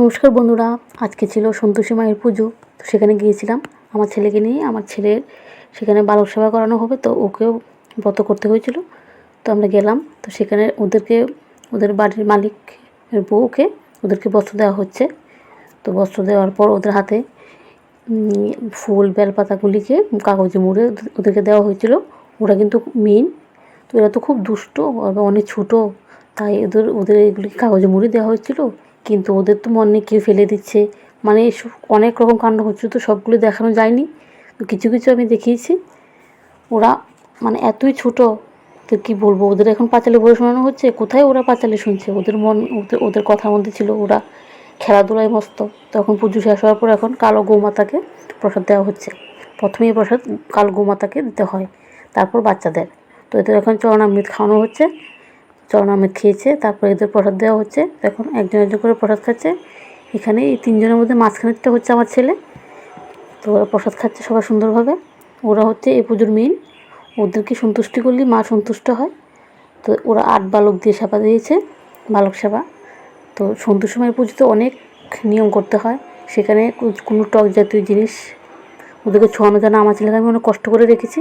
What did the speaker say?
নমস্কার বন্ধুরা, আজকে ছিল সন্তোষী মায়ের পুজো, তো সেখানে গিয়েছিলাম। আমার ছেলেকে নিয়ে, আমার ছেলের সেখানে বালক সেবা করানো হবে, তো ওকেও ব্রত করতে হয়েছিল, তো আমরা গেলাম। তো সেখানে ওদেরকে, ওদের বাড়ির মালিক বউকে ওদেরকে বস্ত্র দেওয়া হচ্ছে। তো বস্ত্র দেওয়ার পর ওদের হাতে ফুল বেলপাতাগুলিকে কাগজে মুড়ে ওদেরকে দেওয়া হয়েছিল। ওরা কিন্তু মেন, তো এরা তো খুব দুষ্ট, অনেক ছোটো, তাই ওদের ওদের এগুলি কাগজে মুড়ে দেওয়া হয়েছিল। কিন্তু ওদের তো মনে কেউ ফেলে দিচ্ছে। মানে এসব অনেক রকম কাণ্ড হচ্ছে, তো সবগুলো দেখানো যায়নি। তো কিছু কিছু আমি দেখিয়েছি। ওরা মানে এতই ছোটো, তো কী বলব? ওদের এখন পাঁচালে বলে শোনানো হচ্ছে। কোথায় ওরা পাঁচালে শুনছে? ওদের মন, ওদের ওদের কথার মধ্যে ছিল ওরা খেলাধুলায় মস্ত। তখন পুজো শেষ হওয়ার পর এখন কালো গৌমাতাকে প্রসাদ দেওয়া হচ্ছে। প্রথমেই প্রসাদ কালো গৌমাতাকে দিতে হয়, তারপর বাচ্চাদের। তো এদের এখন চরণামৃত খাওয়ানো হচ্ছে। চরণামৃত খেয়েছে, তারপর এদের প্রসাদ দেওয়া হচ্ছে। এখন একজন একজন করে প্রসাদ খাচ্ছে। এখানে এই তিনজনের মধ্যে মাঝখানেরটা হচ্ছে আমার ছেলে। তো ওরা প্রসাদ খাচ্ছে সবাই সুন্দরভাবে। ওরা হচ্ছে এই পুজোর মেন ওদেরকে সন্তুষ্টি করলে মা সন্তুষ্ট হয়। তো ওরা আট বালক দিয়ে সেবা দিয়েছে, বালক সেবা। তো সন্তোষী মায়ের পুজোতে অনেক নিয়ম করতে হয়। সেখানে কোনো টক জাতীয় জিনিস ওদেরকে ছোঁয়ানো জানা আমার ছেলেকে আমি অনেক কষ্ট করে রেখেছি।